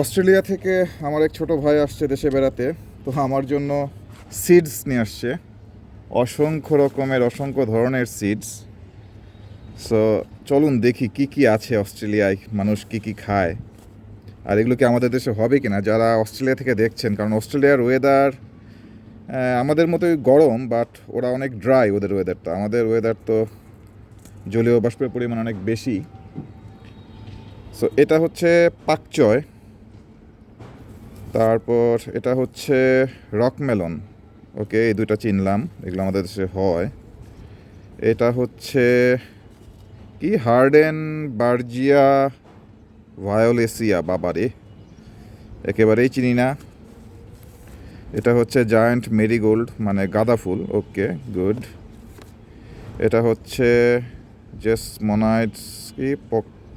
Australia থেকে আমার এক ছোট ভাই আসছে দেশে বেড়াতে। তো আমার জন্য সিডস নিয়ে আসছে। অসংখ্য রকমের, অসংখ্য ধরনের সিডস সো চলুন দেখি কি কি আছে অস্ট্রেলিয়ায়, মানুষ কি কি খায়। আর এগুলো কি আমাদের দেশে হবে কি না যারা অস্ট্রেলিয়া থেকে দেখছেন, কারণ অস্ট্রেলিয়ার ওয়েদার আমাদের মতোই গরম বাট ওরা অনেক ড্রাই ওদের ওয়েদারটা আমাদের ওয়েদার তো জলীয় বাষ্পের পরিমাণ অনেক বেশি। সো এটা হচ্ছে পাকচয়। তারপর এটা হচ্ছে রকমেলন ওকে, এই দুইটা চিনলাম, এগুলো আমাদের দেশে হয়। এটা হচ্ছে কি? হার্ডেন, বার্জিয়া, ভায়োলেসিয়া, বাবারে। একেবারেই চিনি না। এটা হচ্ছে জায়ান্ট মেরিগোল্ড মানে গাঁদা ফুল। ওকে, গুড। এটা হচ্ছে জেস মনাইটস কি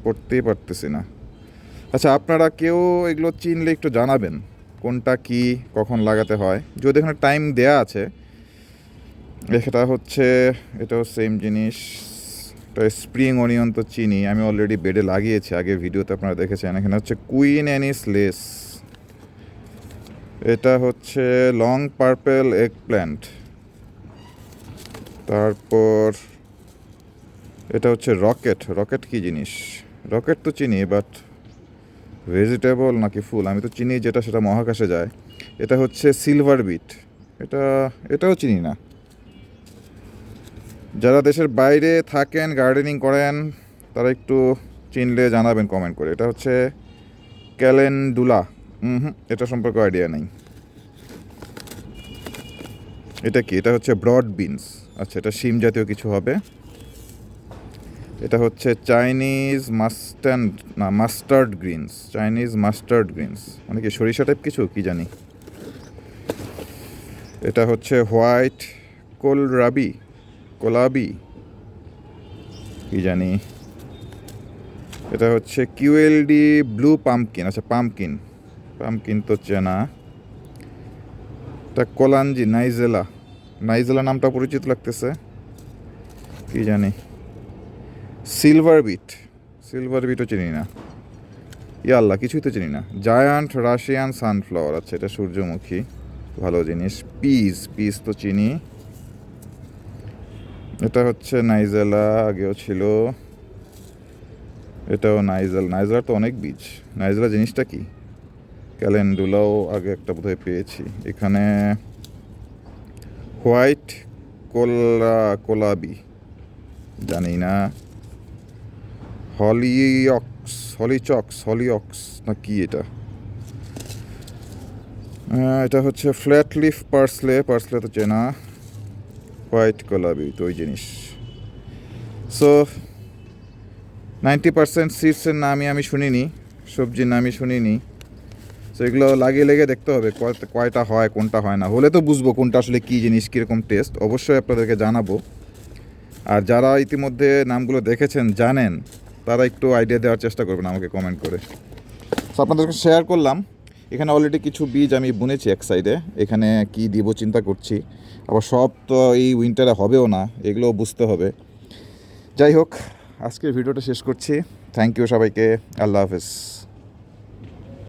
পড়তেই পারতেছি না। আচ্ছা আপনারা কেউ এগুলো চিনলে একটু জানাবেন, কোনটা কি, কখন লাগাতে হয়। যদি এখানে টাইম দেয়া আছে এটা হচ্ছে, এটাও সেম জিনিস, এটা স্প্রিং অনিয়ন তো চিনি, আমি অলরেডি বেডে লাগিয়েছি, আগে ভিডিওতে আপনারা দেখেছেন। এখানে হচ্ছে কুইন অ্যানিস লেস এটা হচ্ছে লং পার্পেল এগ প্ল্যান্ট তারপর, এটা হচ্ছে রকেট রকেট কি জিনিস? রকেট তো চিনি বাট ভেজিটেবল নাকি ফুল? আমি তো চিনি যেটা সেটা মহাকাশে যায়। এটা হচ্ছে সিলভার বিট এটা, এটাও চিনি না। যারা দেশের বাইরে থাকেন গার্ডেনিং করেন, তারা একটু চিনলে জানাবেন কমেন্ট করে। এটা হচ্ছে ক্যালেন্ডুলা হুম হুম, এটা সম্পর্কে আইডিয়া নেই। এটা কি? এটা হচ্ছে ব্রড বিনস আচ্ছা এটা শিম জাতীয় কিছু হবে। এটা হচ্ছে চাইনিজ মাস্টার্ড না mustard greens Chinese mustard greens মানে কি, সরিষা টাইপ কিছু? কি জানি। এটা হচ্ছে হোয়াইট কোলরাবি কোলাবি কি জানি। এটা হচ্ছে কিউএলডি ব্লু পাম্পকিন আচ্ছা পাম্পকিন পাম্পকিন তো চেনা। এটা কোলাঞ্জি, নাইজেলা। নাইজেলা নামটা পরিচিত লাগতেছে। কি জানি। সিলভার বিট সিলভার বিটও চিনি না। ইয়া আল্লাহ কিছুই তো চিনি না। জায়ান্ট রাশিয়ান সানফ্লাওয়ার আচ্ছা এটা সূর্যমুখী। ভালো জিনিস। পিস পিস তো চিনি। এটা হচ্ছে নাইজেলা আগেও ছিল। এটাও নাইজেল নাইজেলার তো অনেক বীজ। নাইজেলা জিনিসটা কি? ক্যালেন্ডুলাও আগে একটা বোধহয় পেয়েছি। এখানে হোয়াইট কোলা কোলাবি জানি না। হলিঅক্স হলিচক্স হলিঅক্স না কি এটা? এটা হচ্ছে ফ্ল্যাট লিফ পার্সলে পার্সলে তো চেনা। হোয়াইট গোলাপি তো ওই জিনিস। সো নাইনটি পার্সেন্ট সিডসের নামই আমি শুনিনি, সবজির নামই শুনিনি। সো এগুলো লাগিয়ে লেগে দেখতে হবে কয়টা হয়, কোনটা হয় না। হলে তো বুঝব কোনটা আসলে কী জিনিস, কীরকম টেস্ট অবশ্যই আপনাদেরকে জানাব। আর যারা ইতিমধ্যে নামগুলো দেখেছেন, জানেন তারা একটু আইডিয়া দেওয়ার চেষ্টা করবেন আমাকে কমেন্ট করে। সো আপনাদেরকে শেয়ার করলাম। এখানে অলরেডি কিছু বীজ আমি বুনেছি এক সাইডে এখানে কি দিব চিন্তা করছি। আবার সব তো এই উইন্টারে হবেও না এগুলো বুঝতে হবে। যাই হোক, আজকের ভিডিওটা শেষ করছি। থ্যাংক ইউ সবাইকে। আল্লাহ হাফেজ।